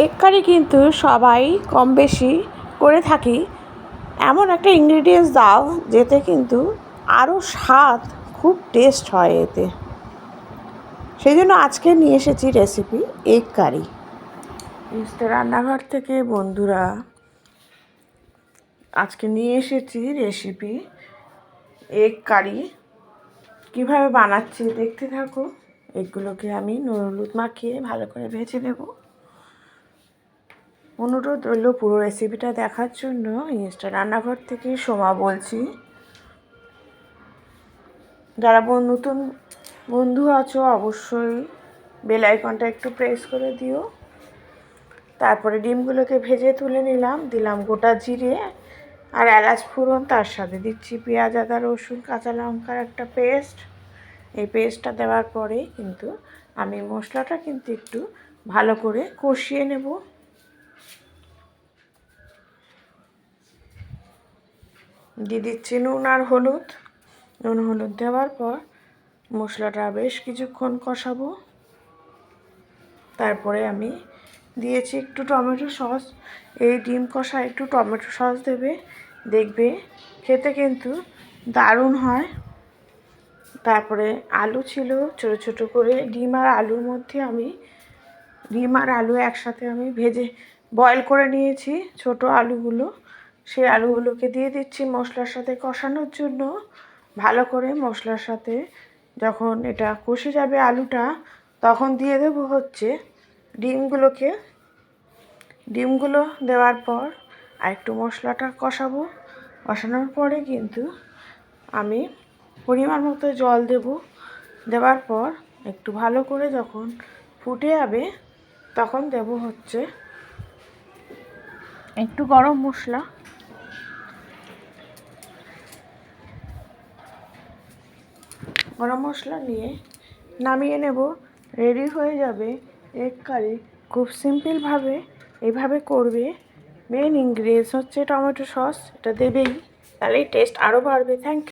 Egg কারি কিন্তু সবাই কম বেশি করে থাকি। এমন একটা ইনগ্রিডিয়েন্টস দাও, যেতে কিন্তু আরও স্বাদ খুব টেস্ট হয় এতে। সেই জন্য আজকে নিয়ে এসেছি রেসিপি এগ কারি রান্নাঘর থেকে বন্ধুরা, আজকে নিয়ে এসেছি রেসিপি এগ কারি কীভাবে বানাচ্ছি দেখতে থাকো। এগুলোকে আমি নুন হলুদ মাখিয়ে ভালো করে ভেজে নেব। অনুরোধ রইল পুরো রেসিপিটা দেখার জন্য। ইনস্টা রান্নাঘর থেকে সোমা বলছি। যারা নতুন বন্ধু আছো, অবশ্যই বেল আইকনটা একটু প্রেস করে দিও। তারপরে ডিমগুলোকে ভেজে তুলে নিলাম, দিলাম গোটা জিরে আর এলাচ ফোড়ন। তার সাথে দিচ্ছি পেঁয়াজ, আদা, রসুন, কাঁচা লঙ্কার একটা পেস্ট এই পেস্টটা দেওয়ার পরে কিন্তু আমি মশলাটা কিন্তু একটু ভালো করে কষিয়ে নেব। দিয়ে দিচ্ছি নুন আর হলুদ। নুন হলুদ দেওয়ার পর মশলাটা বেশ কিছুক্ষণ কষাবো। তারপরে আমি দিয়েছি একটু টমেটো সস। এই ডিম কষা একটু টমেটো সস দেবে। দেখবে খেতে কিন্তু দারুণ হয়। তারপরে আলু ছিল, ছোট ছোট করে ডিম আর আলুর মধ্যে আমি ডিম আর আলু একসাথে আমি ভেজে বয়েল করে নিয়েছি ছোট আলুগুলো। সেই আলুগুলোকে দিয়ে দিচ্ছি মশলার সাথে কষানোর জন্য। ভালো করে মশলার সাথে যখন এটা কষে যাবে আলুটা, তখন দিয়ে দেবো হচ্ছে ডিমগুলোকে। ডিমগুলো দেওয়ার পর আর একটু মশলাটা কষাবো। কষানোর পরে কিন্তু আমি পরিমাণ মতো জল দেব। দেওয়ার পর একটু ভালো করে যখন ফুটে যাবে, তখন দেব হচ্ছে একটু গরম মশলা। গরম মশলা নিয়ে নামিয়ে নেব। রেডি হয়ে যাবে এগ কারি। খুব সিম্পলভাবে এভাবে করবে। মেন ইনগ্রিডিয়েন্টস হচ্ছে টমেটো সস, এটা দেবেই। তাহলেই টেস্ট আরও বাড়বে। Thank you